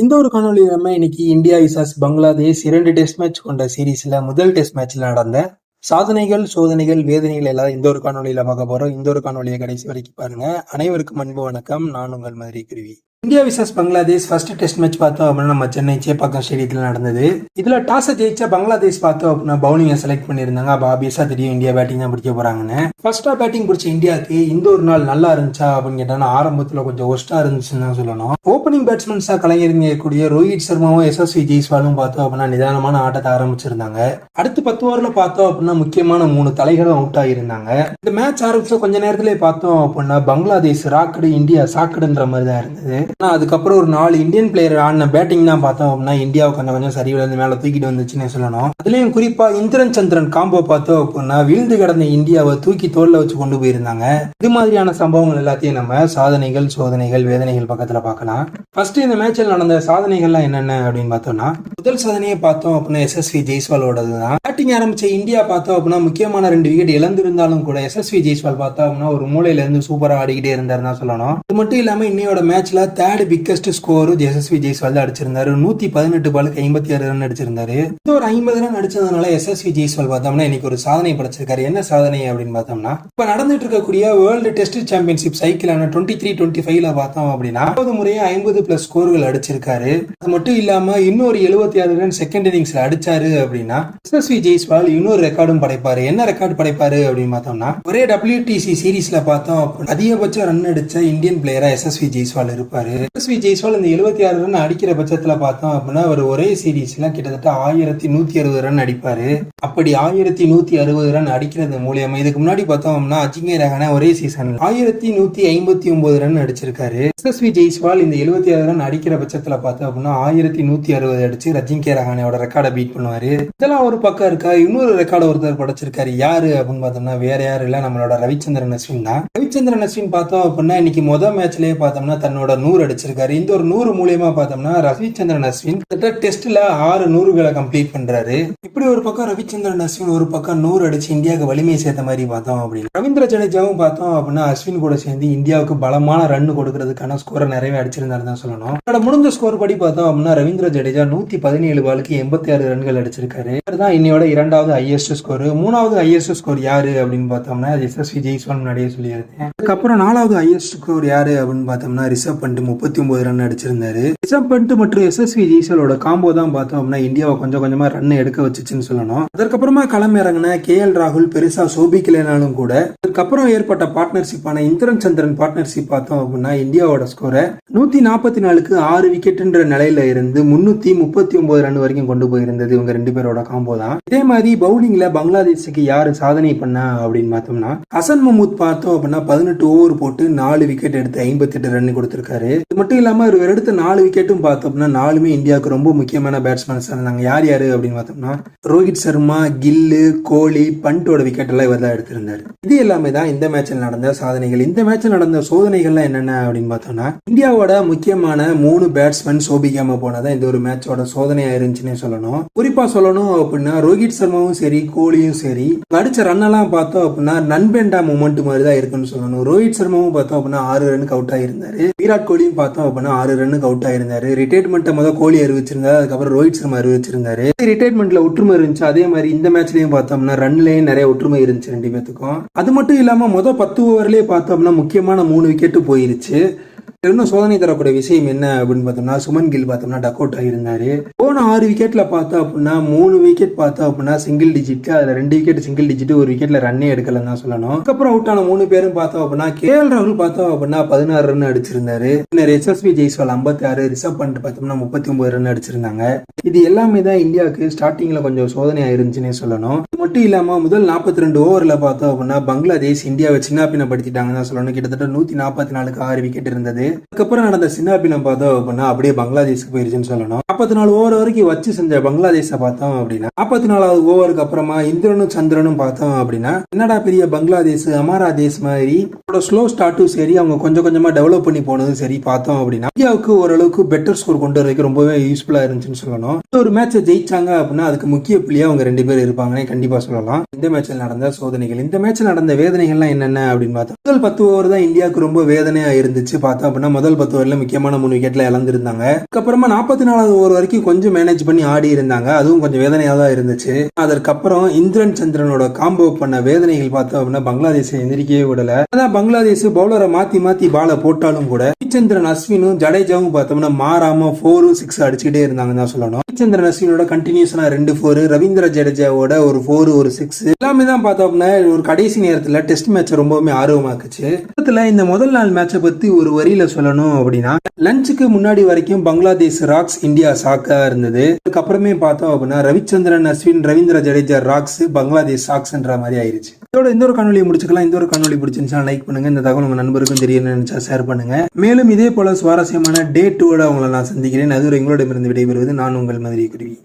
இந்த ஒரு காணொலி நம்ம இன்னைக்கு இந்தியா விசாஸ் பங்களாதேஷ் இரண்டு டெஸ்ட் மேட்ச் கொண்ட சீரீஸ்ல முதல் டெஸ்ட் மேட்ச்ல நடந்த சாதனைகள் சோதனைகள் வேதனைகள் எல்லாம் இந்த ஒரு காணொளியில பார்க்க போறோம். இந்த ஒரு காணொலியை கடைசி வரைக்கும் பாருங்க. அனைவருக்கும் அன்பு வணக்கம். நான் உங்கள் மதுரை குருவி. India versus Bangladesh first test match பார்த்தோம் அப்படின்னா நம்ம சென்னை சேப்பாக்கம் ஸ்டேடியத்தில் நடந்தது. இதில் டாஸை ஜெயிச்சா பங்களாதேஷ் பார்த்தோம் அப்படின்னா பவுலிங்கை செலக்ட் பண்ணியிருந்தாங்க. அப்போ ஆபியஸாக தெரியும் இந்தியா பேட்டிங் தான் பிடிக்க போகிறாங்கன்னு ஃபர்ஸ்ட்டாக பேட்டிங் பிடிச்ச இந்தியாவுக்கு இந்த ஒரு நாள் நல்லா இருந்துச்சா அப்படின்னு கேட்டா ஆரம்பத்தில் கொஞ்சம் ஒஸ்ட்டாக இருந்துச்சுன்னு தான் சொல்லணும். ஓப்பனிங் பேட்ஸ்மேன்ஸா கலைஞருங்கக்கூடிய ரோஹித் சர்மாவும் எஸ்எஸ்வி ஜெய்ஸ்வாலும் பார்த்தோம் அப்படின்னா நிதானமான ஆட்டத்தை ஆரம்பிச்சிருந்தாங்க. அடுத்து பத்து ஓவர்ல பார்த்தோம் அப்படின்னா முக்கியமான மூணு தலைகளும் அவுட் ஆகியிருந்தாங்க. இந்த மேட்ச் ஆரம்பிச்ச கொஞ்ச நேரத்திலே பார்த்தோம் அப்படின்னா பங்களாதேஷ் ராக்கடு இந்தியா சாக்கடுன்ற மாதிரி தான் இருந்தது. ஆனால் அதுக்கப்புறம் ஒரு நாலு இந்தியன் பிளேயர் ஆடின பேட்டிங் தான் பார்த்தோம் அப்படின்னா இந்தியாவை கொஞ்சம் கொஞ்சம் சரி மேலே மேல தூக்கிட்டு வந்துச்சுன்னு சொல்லணும். அதுலயும் குறிப்பா இந்திரன் சந்திரன் காம்போ பார்த்தோம் அப்படின்னா வீழ்ந்து கிடந்த இந்தியாவை தூக்கி தோல்ல வச்சு கொண்டு போயிருந்தாங்க. இது மாதிரியான சம்பவங்கள் எல்லாத்தையும் நம்ம சாதனைகள் சோதனைகள் வேதனைகள் பக்கத்துல பார்க்கலாம். ஃபர்ஸ்ட் இந்த மேட்சில் நடந்த சாதனைகள்லாம் என்னென்ன அப்படின்னு பார்த்தோம்னா முதல் சாதனையை பார்த்தோம் அப்படின்னா எஸ்எஸ்வி ஜெய்ஸ்வாலோடது தான். பேட்டிங் ஆரம்பிச்ச இந்தியா பார்த்தோம் அப்படின்னா முக்கியமான ரெண்டு விக்கெட் இழந்திருந்தாலும் கூட எஸ்எஸ்வி ஜெய்ஸ்வால் பார்த்தோம் அப்படின்னா ஒரு மூலையில இருந்து சூப்பரா ஆடிக்கிட்டே இருந்தாரு தான் சொல்லணும். அது மட்டும் இல்லாம இன்னையோட மேட்ச்ல தேர்ட் பிக்கஸ்ட் ஸ்கோரும் எஸ்எஸ்வி ஜெய்ஸ்வால் தான் அடிச்சிருந்தாரு. நூத்தி பதினெட்டு பாலுக்கு ஐம்பத்தி ஆறு ரன் அடிச்சிருந்தாரு. இந்த ஒரு ஐம்பது ரன் அடிச்சதுனால எஸ்எஸ்வி ஜெய்ஸ்வால் பார்த்தோம்னா இன்னைக்கு ஒரு சாதனை படைச்சிருக்காரு. என்ன சாதனை அப்படின்னு பார்த்தோம்னா இப்ப நடந்துட்டு இருக்கக்கூடிய வேர்ல்டு டெஸ்ட் சாம்பியன்ஷிப் சைக்கிளான டுவெண்ட்டி த்ரீ டுவெண்ட்டி ஃபைவ்ல பார்த்தோம் அப்படின்னா ஐம்பது முறையே ஐம்பது பிளஸ் ஸ்கோர்கள் அடிச்சிருக்காரு. அது மட்டும் இல்லாம இன்னொரு எழுபத்தி ஆறு ரன் செகண்ட் இன்னிங்ஸ்ல அடிச்சாரு அப்படின்னா எஸ்எஸ்வி ஜெய்ஸ்வால் இன்னொரு ரெக்கார்டும் படைப்பாரு. என்ன ரெக்கார்டு படைப்பாரு அப்படின்னு பார்த்தோம்னா ஒரே டபிள்யூடிசி சீரீஸ்ல பார்த்தோம் அப்படின்னா அதிகபட்ச ரன் அடிச்ச இந்தியன் பிளேயரா எஸ்எஸ்வி ஜெய்ஸ்வால் இருப்பாரு. எஸ்எஸ்வி ஜெய்ஸ்வால் இந்த எழுபத்தி ஆறு ரன் அடிக்கிற பட்சத்துல பார்த்தோம் அப்படின்னா அவர் ஒரே சீரீஸ்லாம் கிட்டத்தட்ட ஆயிரத்தி நூத்தி அறுபது ரன் அடிப்பாரு. அப்படி ஆயிரத்தி நூத்தி அறுபது ரன் அடிக்கிறது மூலியமா இதுக்கு முன்னாடி பார்த்தோம் அப்படின்னா அஜிங்கே ரஹானே ஒரே சீசன் ஆயிரத்தி நூத்தி ஐம்பத்தி ஒன்பது ரன் அடிச்சிருக்காரு. எஸ்எஸ்வி ஜெய்ஸ்வால் இந்த எழுபத்தி ஆறு ரன் அடிக்கிற பட்சத்துல பார்த்தோம் அப்படின்னா ஆயிரத்தி நூத்தி அறுபது அடிச்சு ரஜிங்கே ரஹானேவோட ரெக்கார்டை பீட் பண்ணுவாரு. இதெல்லாம் ஒரு பக்கம் இருக்கா? இன்னொரு ரெக்கார்டு ஒருத்தர் படைச்சிருக்காரு. யாரு அப்படின்னு பார்த்தோம்னா வேற யாரும் இல்ல. நம்மளோட ரவிச்சந்திரன் அஸ்வின் தான். ரவிச்சந்திரன் அஸ்வின் பார்த்தோம் அப்படின்னா இன்னைக்கு முதல் மேட்ச்லயே பார்த்தோம்னா தன்னோட நூறு அடிச்சிருக்காரு இந்த ஒரு நூறு மூலியமா பார்த்தோம்னா ரவிச்சந்திரன் அஸ்வின் கிட்டத்தட்ட டெஸ்ட்ல ஆறு நூறுகளை கம்ப்ளீட் பண்றாரு. இப்படி ஒரு பக்கம் ரவிச்சந்திரன் அஸ்வின் ஒரு பக்கம் நூறு அடிச்சு இந்தியாவுக்கு வலிமை சேர்த்த மாதிரி பார்த்தோம் அப்படின்னு ரவீந்திர ஜடேஜாவும் பார்த்தோம் அப்படின்னா அஸ்வின் கூட சேர்ந்து இந்தியாவுக்கு பலமான ரன் கொடுக்கறதுக்கான ஸ்கோரை நிறையவே அடிச்சிருந்தாரு தான் சொல்லணும். அதோட முடிஞ்ச ஸ்கோர் படி பார்த்தோம் அப்படின்னா ரவீந்திர ஜடேஜா நூத்தி பதினேழு பாலுக்கு எண்பத்தி ஆறு ரன்கள் அடிச்சிருக்காரு. தான் இன்னையோட இரண்டாவது ஹையஸ்ட் ஸ்கோர் மூணாவது ஹையஸ்ட் ஸ்கோர் யாரு அப்படின்னு பார்த்தோம்னா எஸ்எஸ்வி ஜெய்ஸ்வால் முன்னாடியே சொல்லியிருக்கேன் அதுக்கப்புறம் நாலாவது ஹையஸ்ட் ஸ்கோர் யாரு அப்படின்னு பார்த்தோம்னா ரிசர்வ் பண்ணிட்டு முப்பத்தி ஒன்பது ரன் அடிச்சிருந்தாரு. ரிஷப் பண்ட் மற்றும் எஸ்எஸ்வி ஜீசலோட காம்போ தான் பார்த்தோம் அப்படின்னா இந்தியாவை கொஞ்சம் கொஞ்சமா ரன் எடுக்க வச்சுச்சுன்னு சொல்லணும். அதற்கப்புறமா களம் இறங்கின கே எல் ராகுல் பெருசா சோபிக்கலைனாலும் கூட அதுக்கப்புறம் ஏற்பட்ட பார்ட்னர்ஷிப்பான இந்திரன் சந்திரன் பார்ட்னர்ஷிப் பார்த்தோம் அப்படின்னா இந்தியாவோட ஸ்கோரை நூத்தி நாற்பத்தி நாலுக்கு ஆறு விக்கெட்ன்ற நிலையில இருந்து முன்னூத்தி முப்பத்தி ஒன்பது ரன் வரைக்கும் கொண்டு போயிருந்தது இவங்க ரெண்டு பேரோட காம்போ தான். இதே மாதிரி பவுலிங்ல பங்களாதேஷுக்கு யாரு சாதனை பண்ணா அப்படின்னு பார்த்தோம்னா ஹசன் மஹமூத் பார்த்தோம் அப்படின்னா பதினெட்டு ஓவர் போட்டு நாலு விக்கெட் எடுத்து ஐம்பத்தி எட்டு ரன் கொடுத்திருக்காரு. இது மட்டும் இல்லாமல் இவர் எடுத்த நாலு விக்கெட்டும் பார்த்தோம் அப்படின்னா நாலுமே இந்தியாவுக்கு ரொம்ப முக்கியமான பேட்ஸ்மேன்ஸ் இருந்தாங்க யார் யார் அப்படின்னு பார்த்தோம்னா ரோஹித் சர்மா கில்லு கோலி பண்டோட விக்கெட் எல்லாம் இவர் தான் எடுத்திருந்தார். இது எல்லாமே தான் இந்த மேட்சில் நடந்த சாதனைகள். இந்த மேட்சில் நடந்த சோதனைகள்லாம் என்னென்ன அப்படின்னு பார்த்தோம்னா இந்தியாவோட முக்கியமான மூணு பேட்ஸ்மேன் சோபிக்காம போனதான் இந்த ஒரு மேட்சோட சோதனையா இருந்துச்சுன்னே சொல்லணும். குறிப்பா சொல்லணும் அப்படின்னா ரோஹித் சர்மாவும் சரி கோலியும் சரி அடிச்ச ரன் எல்லாம் பார்த்தோம் அப்படின்னா நண்பெண்டா மூமெண்ட் மாதிரி தான் இருக்குன்னு சொல்லணும். ரோஹித் சர்மாவும் பார்த்தோம் அப்படின்னா ஆறு ரனுக்கு அவுட் ஆயிருந்தாரு. விராட் கோலியும் பார்த்தோம் அப்படின்னா ஆறு ரன்னுக்கு அவுட் ஆயிருந்தாரு. ரிட்டைர்மெண்ட்டை முதல் கோலி அறிவிச்சிருந்தாரு அதுக்கப்புறம் ரோஹித் சர்மா அறிவிச்சிருந்தாரு. ரிட்டைர்மெண்ட்ல ஒற்றுமை இருந்துச்சு. அதே மாதிரி இந்த மேட்ச்லயும் பார்த்தோம்னா ரன்லயும் நிறைய ஒற்றுமை இருந்துச்சு ரெண்டு பேத்துக்கும். அது மட்டும் இல்லாம மொதல் பத்து ஓவர்லயே பார்த்தோம்னா முக்கியமான மூணு விக்கெட்டு போயிருச்சு. இன்னும் சோதனை தரக்கூடிய விஷயம் என்ன அப்படின்னு பார்த்தோம்னா சுமன் கில் பார்த்தோம்னா டக் அவுட் ஆகியிருந்தாரு போன ஆறு விக்கெட்ல பார்த்தோம் அப்படின்னா மூணு விக்கெட் பார்த்தோம் அப்படின்னா சிங்கிள் டிஜிட் அதுல ரெண்டு விக்கெட் சிங்கிள் டிஜிட் ஒரு விக்கெட்ல ரன்னே எடுக்கலன்னு தான் சொல்லணும். அதுக்கப்புறம் அவுட் ஆன மூணு பேரும் பார்த்தோம் அப்படின்னா கே எல் ராகுல் பார்த்தோம் அப்படின்னா பதினாறு ரன் அடிச்சிருந்தாரு. பின்னர் எஸ்எஸ்பி ஜெய்ஸ்வால் ஐம்பத்தி ஆறு ரிசர்வ் பண்ணிட்டு பார்த்தோம்னா முப்பத்தி ஒன்பது ரன் அடிச்சிருந்தாங்க. இது எல்லாமே தான் இந்தியாவுக்கு ஸ்டார்டிங்ல கொஞ்சம் சோதனையா இருந்துச்சுன்னே சொல்லணும். இது மட்டும் இல்லாம முதல் நாற்பத்தி ரெண்டு ஓவர்ல பார்த்தோம் அப்படின்னா பங்களாதேஷ் இந்தியாவை சின்ன பின்னப்படுத்திட்டாங்கன்னு தான் சொல்லணும். கிட்டத்தட்ட நூத்தி நாற்பத்தி நாலுக்கு ஆறு விக்கெட் இருந்தது. அதுக்கப்புறம் நடந்த சின்னாபினம் பார்த்தோம் அப்படின்னா அப்படியே பங்களாதேஷ்க்கு போயிருச்சுன்னு சொல்லணும். நாற்பத்தி நாலு ஓவர் வரைக்கும் வச்சு செஞ்ச பங்களாதேஷை பார்த்தோம் அப்படின்னா நாற்பத்தி நாலாவது ஓவருக்கு அப்புறமா இந்திரனும் சந்திரனும் பார்த்தோம் அப்படின்னா என்னடா பெரிய பங்களாதேஷ் அமாரா தேஷ் மாதிரி ஸ்லோ ஸ்டார்ட்டும் சரி அவங்க கொஞ்சம் கொஞ்சமா டெவலப் பண்ணி போனதும் சரி பார்த்தோம் அப்படின்னா இந்தியாவுக்கு ஓரளவுக்கு பெட்டர் ஸ்கோர் கொண்டு வரதுக்கு ரொம்பவே யூஸ்ஃபுல்லா இருந்துச்சுன்னு சொல்லணும். இந்த ஒரு மேட்சை ஜெயிச்சாங்க அப்படின்னா அதுக்கு முக்கிய புள்ளியாக அவங்க ரெண்டு பேர் இருப்பாங்கன்னே கண்டிப்பா சொல்லலாம். இந்த மேட்சில் நடந்த சோதனைகள் இந்த மேட்சில் நடந்த வேதனைகள்லாம் என்னென்ன அப்படின்னு பார்த்தா முதல் பத்து ஓவர் தான் இந்தியாவுக்கு ரொம்ப வேதனையாக இருந்துச்சு. பார்த்தோம் அப்படின்னா முதல் பத்து ஓவரில் முக்கியமான மூணு விக்கெட்டில் இழந்திருந்தாங்க. அதுக்கப்புறமா நாற்பத்தி நாலாவது ஓவர் போகிற வரைக்கும் கொஞ்சம் மேனேஜ் பண்ணி ஆடி இருந்தாங்க. அதுவும் கொஞ்சம் வேதனையாக தான் இருந்துச்சு. அதற்கப்புறம் இந்திரன் சந்திரனோட காம்போ பண்ண வேதனைகள் பார்த்தோம் அப்படின்னா பங்களாதேஷை எந்திரிக்கவே விடல. அதான் பங்களாதேஷ் பவுலரை மாத்தி மாத்தி பாலை போட்டாலும் கூட ரவிச்சந்திரன் அஸ்வினும் ஜடேஜாவும் பார்த்தோம்னா மாறாம ஃபோரும் சிக்ஸ் அடிச்சுக்கிட்டே இருந்தாங்க தான் சொல்லணும். ரவிச்சந்திரன் அஸ்வினோட கண்டினியூஸனா ரெண்டு ஃபோர் ரவீந்திர ஜடேஜாவோட ஒரு ஃபோர் ஒரு சிக்ஸ் எல்லாமே தான் பார்த்தோம்னா ஒரு கடைசி நேரத்தில் டெஸ்ட் மேட்ச் ரொம்பவுமே ஆர்வமாக்குச்சு. மொத்தத்தில் இந்த முதல் நாள் மேட்சை பத்தி ஒரு வரியில சொல்லணும் அப்படின்னா லஞ்சுக்கு முன்னாடி வரைக்கும் பங்களாதேஷ் ராக்ஸ் இந்தியா சாக்கா இருந்தது. அதுக்கப்புறமே பார்த்தோம் அப்படின்னா ரவிச்சந்திரன் அஸ்வின் ரவீந்திர ஜடேஜா ராக்ஸ் பங்களாதேஷ் சாக்ஸ்ன்ற மாதிரி ஆயிருச்சு. இதோட இந்த ஒரு காணொலியை முடிச்சுக்கலாம். இந்த ஒரு கண்ணொலி பிடிச்சிருந்துச்சா லைக் பண்ணுங்க. இந்த தகவல் உங்க நண்பருக்கும் தெரியணும்னு நினைச்சா ஷேர் பண்ணுங்க. மேலும் இதே போல சுவாரஸ்யமான டே டூட உங்களை நான் சந்திக்கிறேன். அதுவரை இருந்து விடைபெறுவது நான் உங்கள் மதுரை குருவி